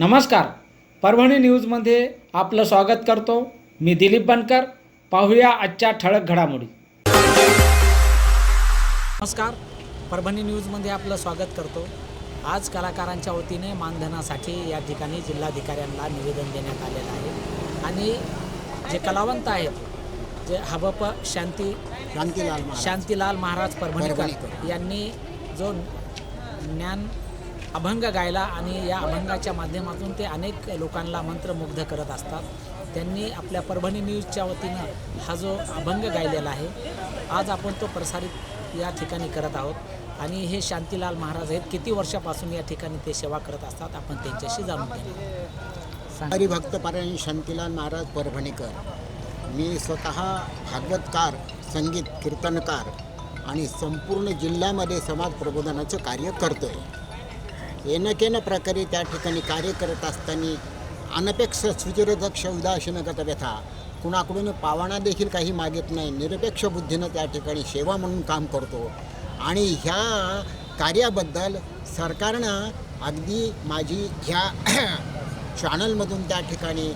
नमस्कार. परभणी न्यूजमध्ये आपलं स्वागत करतो. मी दिलीप बनकर. पाहूया आजच्या ठळक घडामोडी. नमस्कार. परभणी न्यूजमध्ये आपलं स्वागत करतो. आज कलाकारांच्या वतीने मानधनासाठी या ठिकाणी जिल्हाधिकाऱ्यांना निवेदन देण्यात आलेलं आहे. आणि जे कलावंत आहेत जे हबप शांती शांतीलाल महाराज. शांतीलाल महाराज परभणीकर. यांनी जो ज्ञान अभंग गायला आणि या अभंगाच्या माध्यमातून ते अनेक लोकांना मंत्रमुग्ध करत असतात. त्यांनी आपल्या परभणी न्यूजच्या वतीनं हा जो अभंग गायलेला आहे आज आपण तो प्रसारित या ठिकाणी करत आहोत. आणि हे शांतीलाल महाराज आहेत किती वर्षापासून या ठिकाणी ते सेवा करत असतात आपण त्यांच्याशी जाणून घेणार हरिभक्तपरायण शांतीलाल महाराज परभणीकर. मी स्वतः भागवतकार संगीत कीर्तनकार आणि संपूर्ण जिल्ह्यामध्ये समाज प्रबोधनाचं कार्य करतो आहे येनकेन प्रकारे त्या ठिकाणी कार्य करत असताना अनपेक्ष सुचिरदक्ष उदासीनगत गतव्यथा कुणाकडून पावाणा देखील काही मागित नाही. निरपेक्ष बुद्धीनं त्या ठिकाणी सेवा म्हणून काम करतो. आणि ह्या कार्याबद्दल सरकारनं अगदी माझी ह्या चॅनलमधून त्या ठिकाणी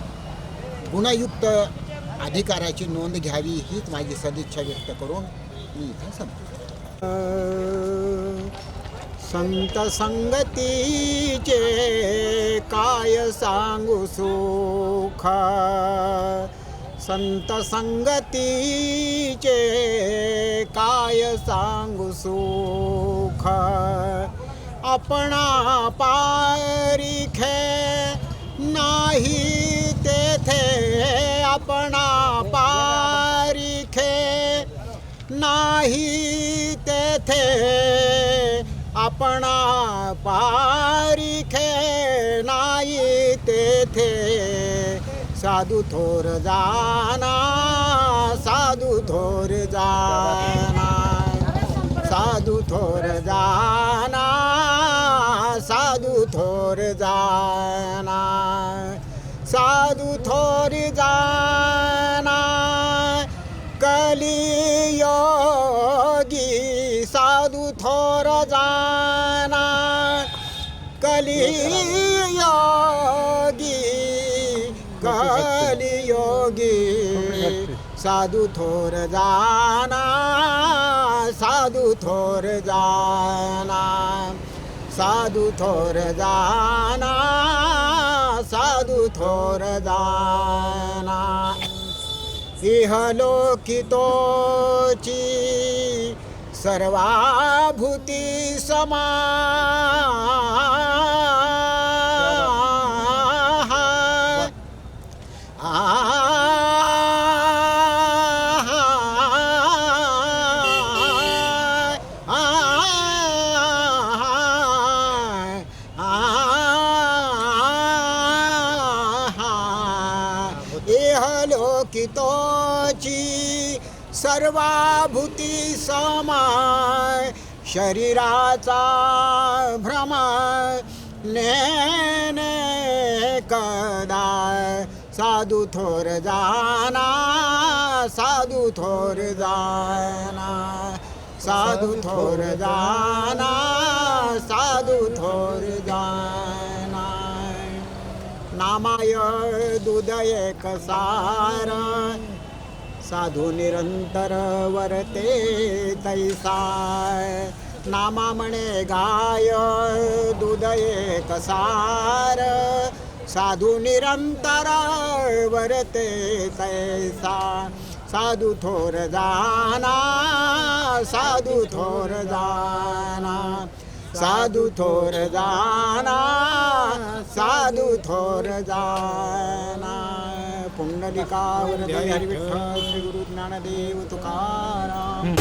गुणयुक्त अधिकाराची नोंद घ्यावी हीच माझी सदिच्छा व्यक्त करून मी इथं संपतो संत संगतीचे काय सांगू सुख? संत संगतीचे काय सांगू सुख? आपणा पारिखे नाही तेथे आपणा पारिखे नाही तेथे आपणा पारिखे नाही तेथे. साधू थोर जाना साधू थोर जाना. साधू थोर जाना साधू थोर जाना. साधू थोर जाना कलियोगी साधू थोर कलियोगी कलियोगी। साधू थोर जाना साधू थोर जाना साधू थोर जाना साधू थोर जाना। इहलोकितोची सर्वाभूती समा एहलोकितोची सर्वाभूती समाय शरीराचा भ्रमाय नेने कदा साधू थोर जाना साधू थोर जाना. साधू थोर जाना साधू थोर जाना. नामाय दुदय कसार साधू निरंतर वरते तैसा नामा म्हणे गाय दुदये कसार। सार साधू निरंतर वरते तैसा साधू थोर जाना साधू थोर जाना। साधू थोर जाना साधू थोर जाना। पुंडलिकावर हरी विठ्ठल श्री गुरु ज्ञानदेव तुकाराम